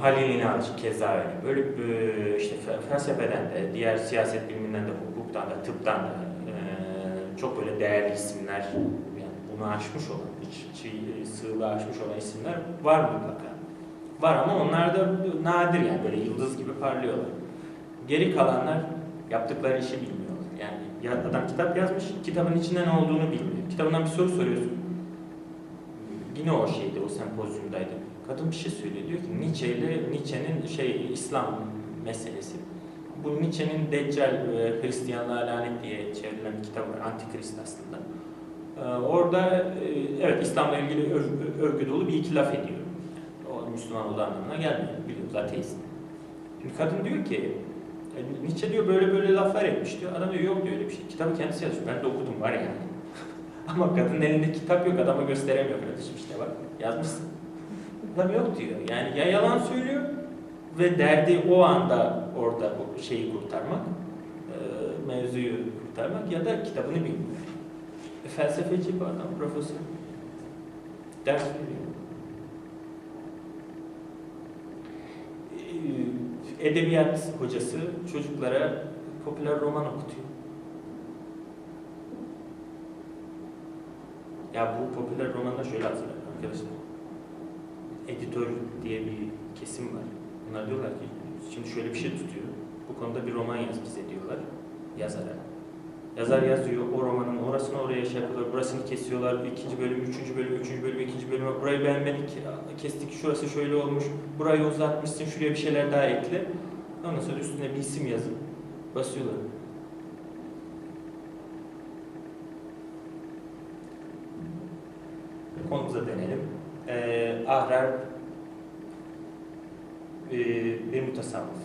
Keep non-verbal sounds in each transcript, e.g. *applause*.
Halil İnanç keza öyle. Böyle e, işte fe- felsefeden de, diğer siyaset biliminden de, hukuktan da, tıptan da e, çok böyle değerli isimler, yani bunu aşmış olan, hiç şey, sığlığı aşmış olan isimler var mutlaka. Var ama onlar da nadir yani böyle yıldız gibi parlıyorlar. Geri kalanlar yaptıkları işi bilmiyorlar. Yani ya adam kitap yazmış, kitabın içinde ne olduğunu bilmiyor. Kitabından bir soru soruyorsun. Yine o şeydi, o sempozyumdaydı. Kadın bir şey söylüyor. Diyor ki Nietzsche ile Nietzsche'nin şey İslam meselesi. Bu Nietzsche'nin Deccal ve Hristiyanlığa lanet diye çevrilen bir kitap var. Antikrist aslında. Ee, orada e, evet İslam'la ilgili öv- övgü dolu bir iki laf ediyor. O Müslüman olduğu anlamına gelmiyor. Biliyoruz ateist. Şimdi kadın diyor ki e, Nietzsche diyor böyle böyle laflar etmiş diyor. Adam diyor yok diyor öyle bir şey. Kitabı kendisi yazıyor. Ben de okudum var yani. *laughs* Ama kadının elinde kitap yok adama gösteremiyor kardeşim işte bak yazmışsın. Adam yok diyor. Yani ya yalan söylüyor ve derdi o anda orada bu şeyi kurtarmak, e, mevzuyu kurtarmak ya da kitabını bilmiyor. E, felsefeci bu adam, profesör. Ders veriyor. E, Edebiyat hocası çocuklara popüler roman okutuyor. Ya bu popüler romanlar şöyle hazırlanıyor arkadaşlar. Editör diye bir kesim var. Bunlar diyorlar ki şimdi şöyle bir şey tutuyor. Bu konuda bir roman yaz bize diyorlar yazara. Yazar yazıyor, o romanın orasını oraya şey yapıyorlar, burasını kesiyorlar, ikinci bölüm, üçüncü bölüm, üçüncü bölüm, ikinci bölüm, burayı beğenmedik, kestik, şurası şöyle olmuş, burayı uzatmışsın, şuraya bir şeyler daha ekle. Ondan sonra üstüne bir isim yazıp basıyorlar. Konumuza dönelim. Ahrar e, bir mutasavvıf.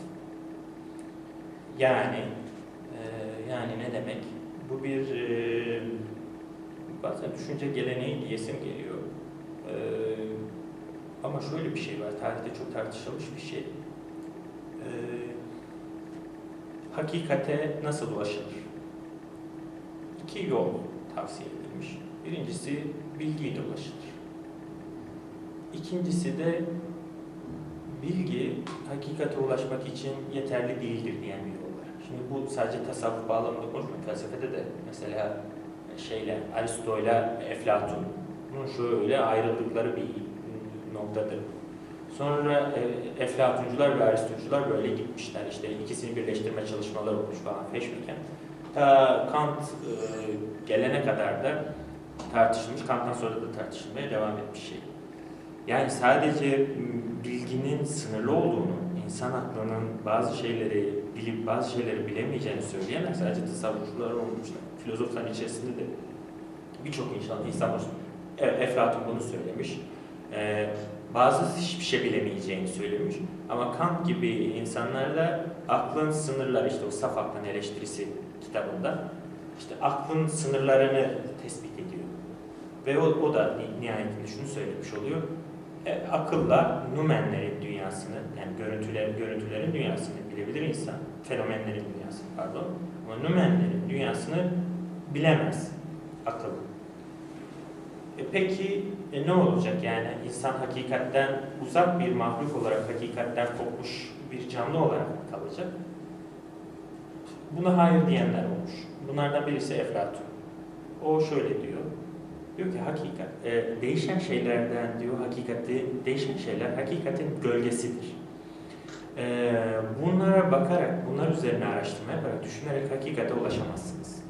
Yani e, yani ne demek? Bu bir e, bazen düşünce geleneği diyesim geliyor. E, ama şöyle bir şey var, tarihte çok tartışılmış bir şey. E, hakikate nasıl ulaşılır? İki yol tavsiye edilmiş. Birincisi bilgiyle ulaşılır. İkincisi de bilgi hakikate ulaşmak için yeterli değildir diyen bir yol. Şimdi bu sadece tasavvuf bağlamında konuşmuyor. Felsefede de mesela şeyle Aristo ile Eflatun'un şöyle ayrıldıkları bir noktadır. Sonra e, Eflatuncular ve Aristocular böyle gitmişler. İşte ikisini birleştirme çalışmaları olmuş falan feşmeken. Ta Kant e, gelene kadar da tartışılmış. Kant'tan sonra da tartışılmaya devam etmiş şey. Yani sadece bilginin sınırlı olduğunu, insan aklının bazı şeyleri bilip bazı şeyleri bilemeyeceğini söyleyemez. Sadece tasavvufçular olmuşlar. Filozofların içerisinde de birçok insan, insan var. E, Eflatun bunu söylemiş. E, bazı hiçbir şey bilemeyeceğini söylemiş. Ama Kant gibi insanlar da aklın sınırları, işte o saf aklın eleştirisi kitabında işte aklın sınırlarını tespit ediyor. Ve o, o da ni- nihayetinde şunu söylemiş oluyor. E, akılla numenlerin dünyasını, yani görüntüler, görüntülerin dünyasını bilebilir insan. Fenomenlerin dünyasını pardon. Ama numenlerin dünyasını bilemez akıl. E peki e, ne olacak yani insan hakikatten uzak bir mahluk olarak hakikatten kopmuş bir canlı olarak kalacak? Buna hayır diyenler olmuş. Bunlardan birisi Eflatun. O şöyle diyor. Diyor ki hakikat, e, değişen şeylerden diyor hakikati, değişen şeyler hakikatin gölgesidir. E, bunlara bakarak, bunlar üzerine araştırma yaparak, düşünerek hakikate ulaşamazsınız.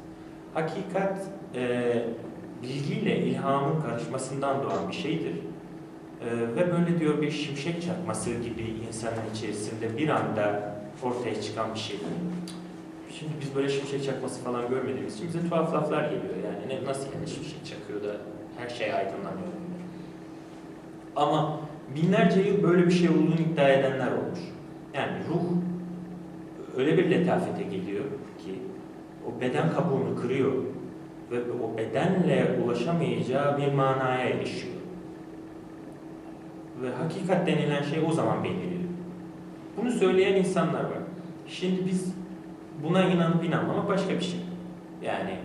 Hakikat, e, bilgiyle ilhamın karışmasından doğan bir şeydir. E, ve böyle diyor bir şimşek çakması gibi insanın içerisinde bir anda ortaya çıkan bir şeydir. Şimdi biz böyle şimşek çakması falan görmediğimiz için bize tuhaf laflar geliyor yani. Ne, nasıl yani şimşek çakıyor da her şey aydınlanıyor. Ama binlerce yıl böyle bir şey olduğunu iddia edenler olmuş. Yani ruh öyle bir letafete geliyor ki o beden kabuğunu kırıyor ve o bedenle ulaşamayacağı bir manaya erişiyor. Ve hakikat denilen şey o zaman belirliyor. Bunu söyleyen insanlar var. Şimdi biz buna inanıp inanmamak başka bir şey. Yani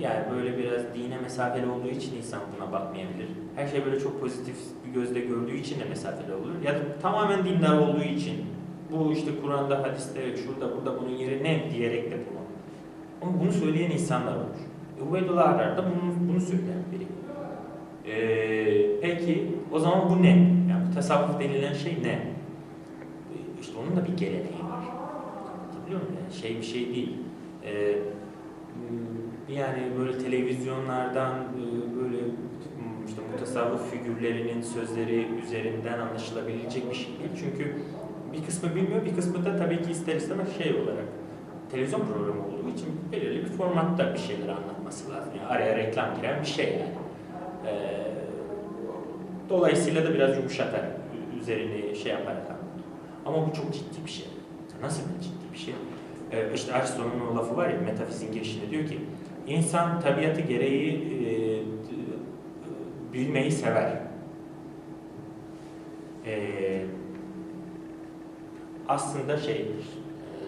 yani böyle biraz dine mesafeli olduğu için insan buna bakmayabilir. Her şey böyle çok pozitif bir gözle gördüğü için de mesafeli olur. Ya da tamamen dindar olduğu için bu işte Kur'an'da, hadiste, şurada, burada bunun yeri ne diyerek de bunu. Ama bunu söyleyen insanlar olur. Ubeydullah Arar da bunu, bunu söyleyen biri. Ee, peki o zaman bu ne? Yani bu tasavvuf denilen şey ne? İşte onun da bir geleneği var. Anlatabiliyor muyum? Yani şey bir şey değil. Ee, yani böyle televizyonlardan e, böyle işte mutasavvıf figürlerinin sözleri üzerinden anlaşılabilecek bir şey değil. Çünkü bir kısmı bilmiyor, bir kısmı da tabii ki ister istemez şey olarak televizyon programı olduğu için belirli bir formatta bir şeyler anlatması lazım. Yani araya reklam giren bir şey yani. Ee, dolayısıyla da biraz yumuşatarak, üzerini şey yaparak anlatıyor. Ama bu çok ciddi bir şey. Nasıl bir ciddi bir şey? Ee, işte Aristo'nun o lafı var ya, metafizin girişinde diyor ki, insan tabiatı gereği e, d- bilmeyi sever. Ee, aslında şeydir, e,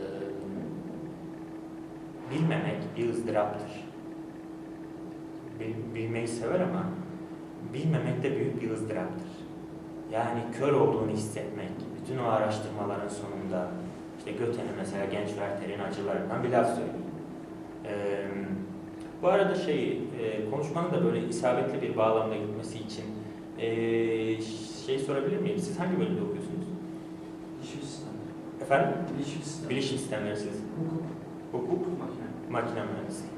bilmemek bir ızdıraptır. Bil- bilmeyi sever ama bilmemek de büyük bir ızdıraptır. Yani kör olduğunu hissetmek, bütün o araştırmaların sonunda, işte Göte'nin mesela Genç Werther'in acılarından bir laf söyleyeyim. Ee, bu arada şey, e, konuşmanın da böyle isabetli bir bağlamda gitmesi için e, şey sorabilir miyim? Siz hangi bölümde okuyorsunuz? Bilişim sistemleri. Efendim? Bilişim sistemleri. Bilişim sistemleri siz. Hukuk. Hukuk, Makine. makine mühendisliği.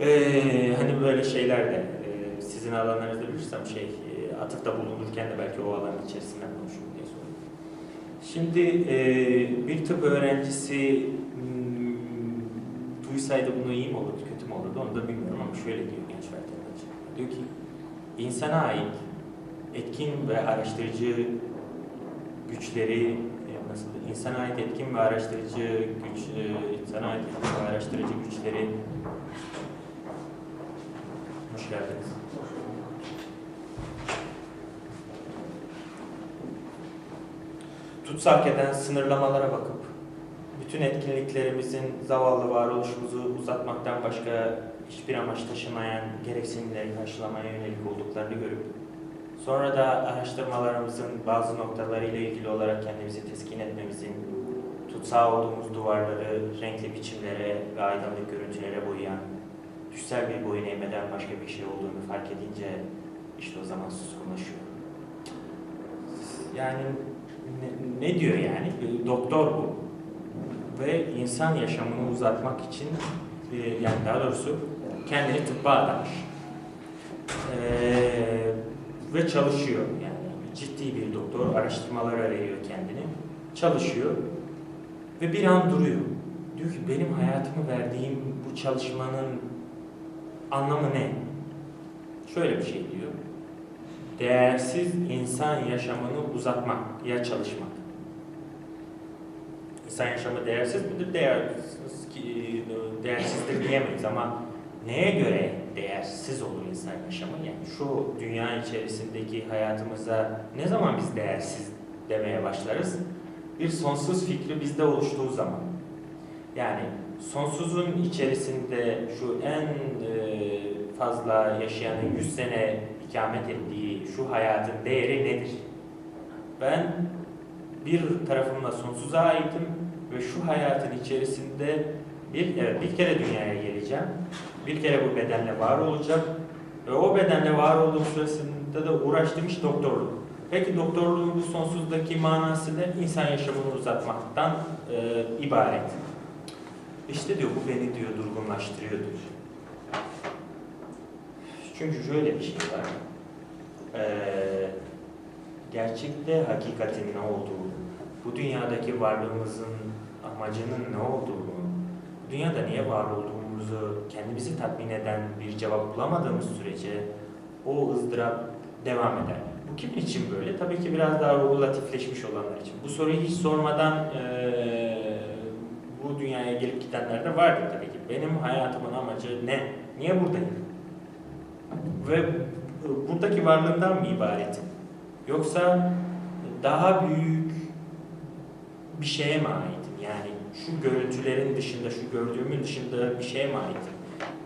Ee, hani böyle şeyler de e, sizin alanlarınızda bilirsem şey e, atıfta bulunurken de belki o alanın içerisinden konuşurum diye sordum. Şimdi e, bir tıp öğrencisi hmm, duysaydı bunu iyi mi olurdu, kötü mü olurdu onu da bilmiyorum ama şöyle diyor genç Werther Diyor ki insana ait etkin ve araştırıcı güçleri e, nasıl insana ait etkin ve araştırıcı güç e, insana ait etkin ve araştırıcı güçleri hoş geldiniz. Tutsak eden sınırlamalara bakıp bütün etkinliklerimizin zavallı varoluşumuzu uzatmaktan başka hiçbir amaç taşımayan gereksinimleri karşılamaya yönelik olduklarını görüp Sonra da araştırmalarımızın bazı noktalarıyla ilgili olarak kendimizi teskin etmemizin, tutsağı olduğumuz duvarları renkli biçimlere ve aydınlık görüntülere boyayan, düşsel bir boyun eğmeden başka bir şey olduğunu fark edince işte o zaman suskunlaşıyor. Yani ne, diyor yani? Bir Doktor bu. Ve insan yaşamını uzatmak için, e, yani daha doğrusu kendini tıbba adamış. Ee, ve çalışıyor. Yani ciddi bir doktor araştırmalara veriyor kendini. Çalışıyor ve bir an duruyor. Diyor ki benim hayatımı verdiğim bu çalışmanın anlamı ne? Şöyle bir şey diyor. Değersiz insan yaşamını uzatmak ya çalışmak. İnsan yaşamı değersiz midir? Değersiz, değersizdir diyemeyiz ama neye göre değersiz olur insan yaşamı? Yani şu dünya içerisindeki hayatımıza ne zaman biz değersiz demeye başlarız? Bir sonsuz fikri bizde oluştuğu zaman. Yani sonsuzun içerisinde şu en e, fazla yaşayanın 100 sene ikamet ettiği şu hayatın değeri nedir? Ben bir tarafımla sonsuza aitim ve şu hayatın içerisinde bir, evet, bir kere dünyaya geleceğim. Bir kere bu bedenle var olacağım. Ve o bedenle var olduğum süresinde de uğraştığım iş doktorluk. Peki doktorluğun bu sonsuzdaki manası ne? İnsan yaşamını uzatmaktan e, ibaret. İşte diyor bu beni diyor durgunlaştırıyor diyor. Çünkü şöyle bir şey var. Ee, gerçekte hakikatin ne olduğu, bu dünyadaki varlığımızın amacının ne olduğunu, bu dünyada niye var olduğumuzu kendimizi tatmin eden bir cevap bulamadığımız sürece o ızdırap devam eder. Bu kimin için böyle? Tabii ki biraz daha ruhu latifleşmiş olanlar için. Bu soruyu hiç sormadan eee, bu dünyaya gelip gidenler de vardır tabii ki. Benim hayatımın amacı ne? Niye buradayım? Ve e, buradaki varlığımdan mı ibaretim? Yoksa daha büyük bir şeye mi aitim? Yani şu görüntülerin dışında, şu gördüğümün dışında bir şeye mi aitim?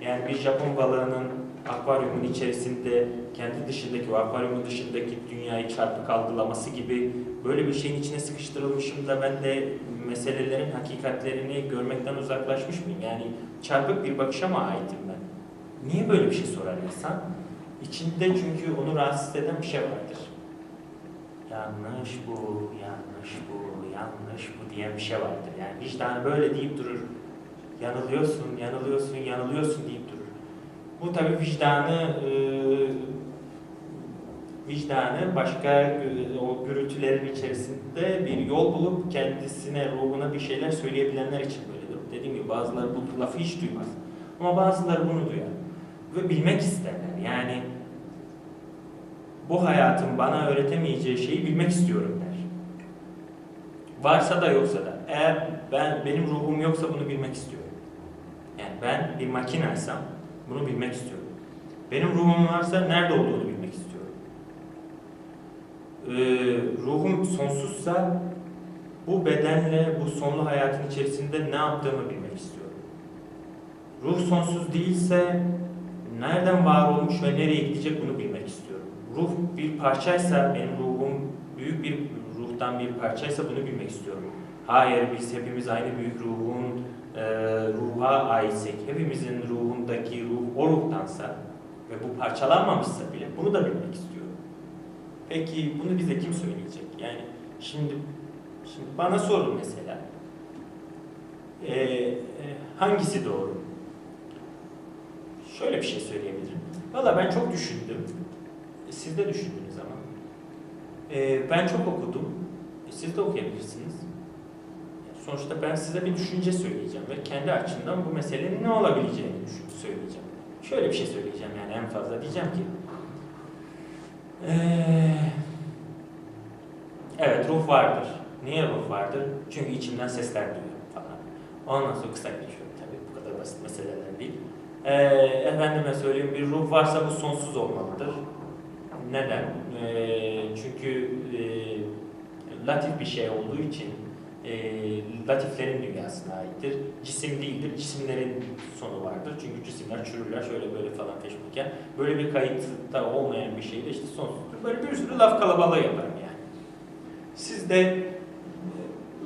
Yani bir Japon balığının akvaryumun içerisinde kendi dışındaki, o akvaryumun dışındaki dünyayı çarpık algılaması gibi böyle bir şeyin içine sıkıştırılmışım da ben de meselelerin hakikatlerini görmekten uzaklaşmış mıyım? Yani çarpık bir bakışa mı aitim ben? Niye böyle bir şey sorar insan? İçinde çünkü onu rahatsız eden bir şey vardır. Yanlış bu, yanlış bu, yanlış bu diyen bir şey vardır. Yani vicdanı böyle deyip durur. Yanılıyorsun, yanılıyorsun, yanılıyorsun deyip durur. Bu tabii vicdanı e, vicdanı başka e, o gürültülerin içerisinde bir yol bulup kendisine, ruhuna bir şeyler söyleyebilenler için böyledir. Dediğim gibi bazıları bu lafı hiç duymaz. Ama bazıları bunu duyar. Ve bilmek isterler. Yani bu hayatın bana öğretemeyeceği şeyi bilmek istiyorum der. Varsa da yoksa da. Eğer ben benim ruhum yoksa bunu bilmek istiyorum. Yani ben bir makineysem bunu bilmek istiyorum. Benim ruhum varsa nerede olduğunu bilmek istiyorum. Ee, ruhum sonsuzsa bu bedenle bu sonlu hayatın içerisinde ne yaptığımı bilmek istiyorum. Ruh sonsuz değilse nereden var olmuş ve nereye gidecek bunu bilmek istiyorum. Ruh bir parçaysa, benim ruhum büyük bir ruhtan bir parçaysa bunu bilmek istiyorum. Hayır, biz hepimiz aynı büyük ruhun e, ruha aitsek, hepimizin ruhundaki ruh o ruhtansa ve bu parçalanmamışsa bile bunu da bilmek istiyorum. Peki bunu bize kim söyleyecek? Yani şimdi şimdi bana sorun mesela. E, e, hangisi doğru? Şöyle bir şey söyleyebilirim. Valla ben çok düşündüm. E, Siz de düşündünüz ama. E, ben çok okudum. E, siz de okuyabilirsiniz. Sonuçta ben size bir düşünce söyleyeceğim ve kendi açımdan bu meselenin ne olabileceğini düşün, söyleyeceğim. Şöyle bir şey söyleyeceğim yani en fazla diyeceğim ki evet ruh vardır. Niye ruh vardır? Çünkü içimden sesler duyuyorum falan. Ondan sonra kısa geçiyorum tabii bu kadar basit meseleler değil. Eee efendime söyleyeyim bir ruh varsa bu sonsuz olmalıdır. Neden? Eee, çünkü eee, latif bir şey olduğu için e, latiflerin dünyasına aittir. Cisim değildir, cisimlerin sonu vardır. Çünkü cisimler çürürler şöyle böyle falan teşviken. Böyle bir kayıtta olmayan bir şey de işte sonsuzdur. Böyle bir sürü laf kalabalığı yaparım yani. Siz de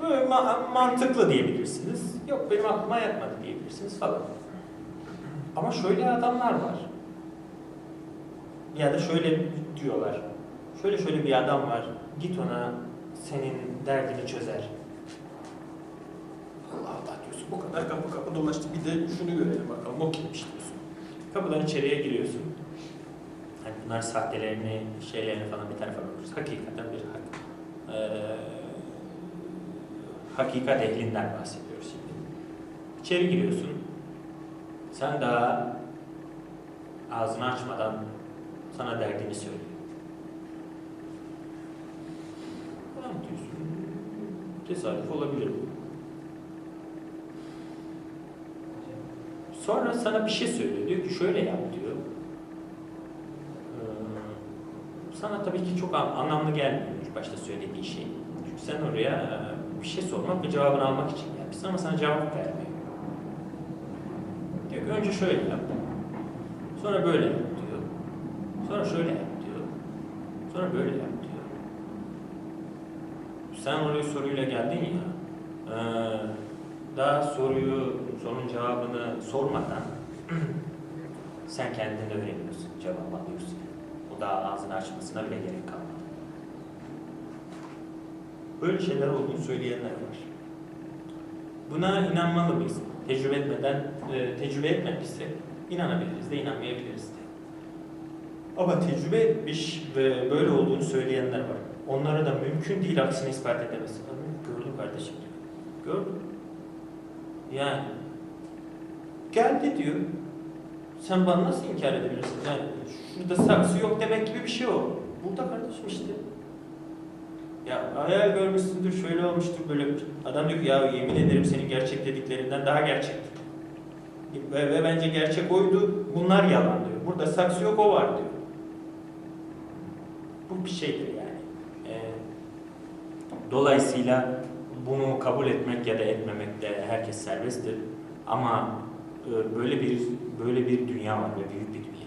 e, ma- mantıklı diyebilirsiniz. Yok benim aklıma yatmadı diyebilirsiniz falan. Ama şöyle adamlar var. Ya da şöyle diyorlar. Şöyle şöyle bir adam var. Git ona senin derdini çözer. Allah Allah diyorsun. Bu kadar kapı kapı dolaştı. Bir de şunu görelim bakalım. O kimmiş diyorsun. Kapıdan içeriye giriyorsun. Hani bunlar sahtelerini, şeylerini falan bir tarafa bakıyoruz. Hakikaten bir hak. Ee, hakikat ehlinden bahsediyoruz şimdi. İçeri giriyorsun. Sen daha ağzını açmadan sana derdini söylüyor. Tamam diyorsun. Tesadüf olabilir. Sonra sana bir şey söylüyor. Diyor ki şöyle yap diyor. Ee, sana tabii ki çok an- anlamlı gelmiyor başta söylediği şey. Çünkü sen oraya e, bir şey sormak ve cevabını almak için gelmişsin ama sana cevap vermiyor. Önce şöyle yap. Sonra böyle yap diyor. Sonra şöyle yap diyor. Sonra böyle yap diyor. Sen oraya soruyla geldin ya. e, daha soruyu, sorunun cevabını sormadan *clears throat* sen kendin öğreniyorsun, cevap alıyorsun. O daha ağzını açmasına bile gerek kalmadı. Böyle şeyler olduğunu söyleyenler var. Buna inanmalı mıyız? Tecrübe etmeden, e, tecrübe etmemişsek inanabiliriz de inanmayabiliriz de. Ama tecrübe etmiş ve böyle olduğunu söyleyenler var. Onlara da mümkün değil aksini ispat edemezsin. Gördüm kardeşim diyor. Yani geldi diyor. Sen bana nasıl inkar edebilirsin? Yani şurada saksı yok demek gibi bir şey o. Burada kardeşim işte. Ya hayal görmüşsündür, şöyle olmuştur böyle. Adam diyor ki ya yemin ederim senin gerçek dediklerinden daha gerçek. Ve, ve bence gerçek oydu, bunlar yalan diyor. Burada saksı yok, o var diyor. Bu bir şeydir yani. Ee, dolayısıyla bunu kabul etmek ya da etmemek de herkes serbesttir. Ama e, böyle bir böyle bir dünya var ve büyük bir dünya.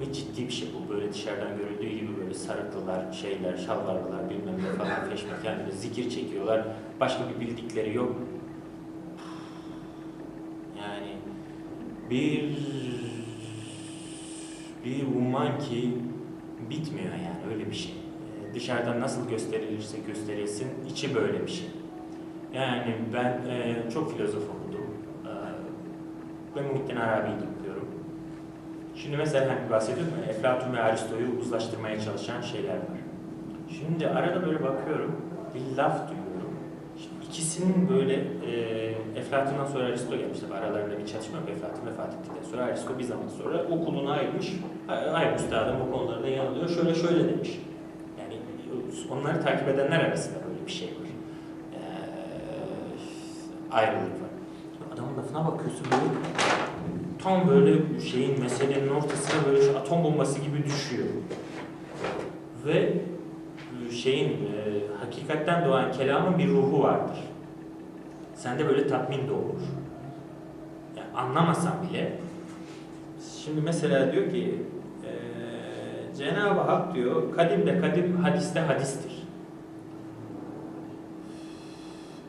Ve ciddi bir şey bu. Böyle dışarıdan görüldüğü gibi böyle sarıklılar, şeyler, şalvarlılar bilmem ne falan *laughs* peşmek yani böyle zikir çekiyorlar. Başka bir bildikleri yok. Yani bir bir umman ki bitmiyor yani öyle bir şey. Ee, Dışarıdan nasıl gösterilirse gösterilsin içi böyle bir şey. Yani ben e, çok filozof okudum. E, ve Muhittin okuyorum. Şimdi mesela hani bahsediyorum ya Eflatun ve Aristo'yu uzlaştırmaya çalışan şeyler var. Şimdi arada böyle bakıyorum, bir laf duyuyorum. Şimdi ikisinin böyle e, Eflatun'dan sonra Aristo gelmiş. Tabii aralarında bir çatışma yok. Eflatun vefat ettikten sonra Aristo bir zaman sonra okulunu ayırmış. Ay üstadım bu konularda yanılıyor. Şöyle şöyle demiş. Yani onları takip edenler arasında böyle bir şey var. Ee, ayrılık var. Adamın lafına bakıyorsun böyle tam böyle şeyin meselenin ortasına böyle şu atom bombası gibi düşüyor. Ve şeyin e, hakikatten doğan kelamın bir ruhu vardır. Sende böyle tatmin olur. Yani anlamasan bile şimdi mesela diyor ki e, Cenab-ı Hak diyor kadim de kadim hadiste hadistir.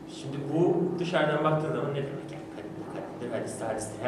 Şimdi bu dışarıdan baktığın zaman ne demek yani? Kadim de kadimdir, hadiste. Her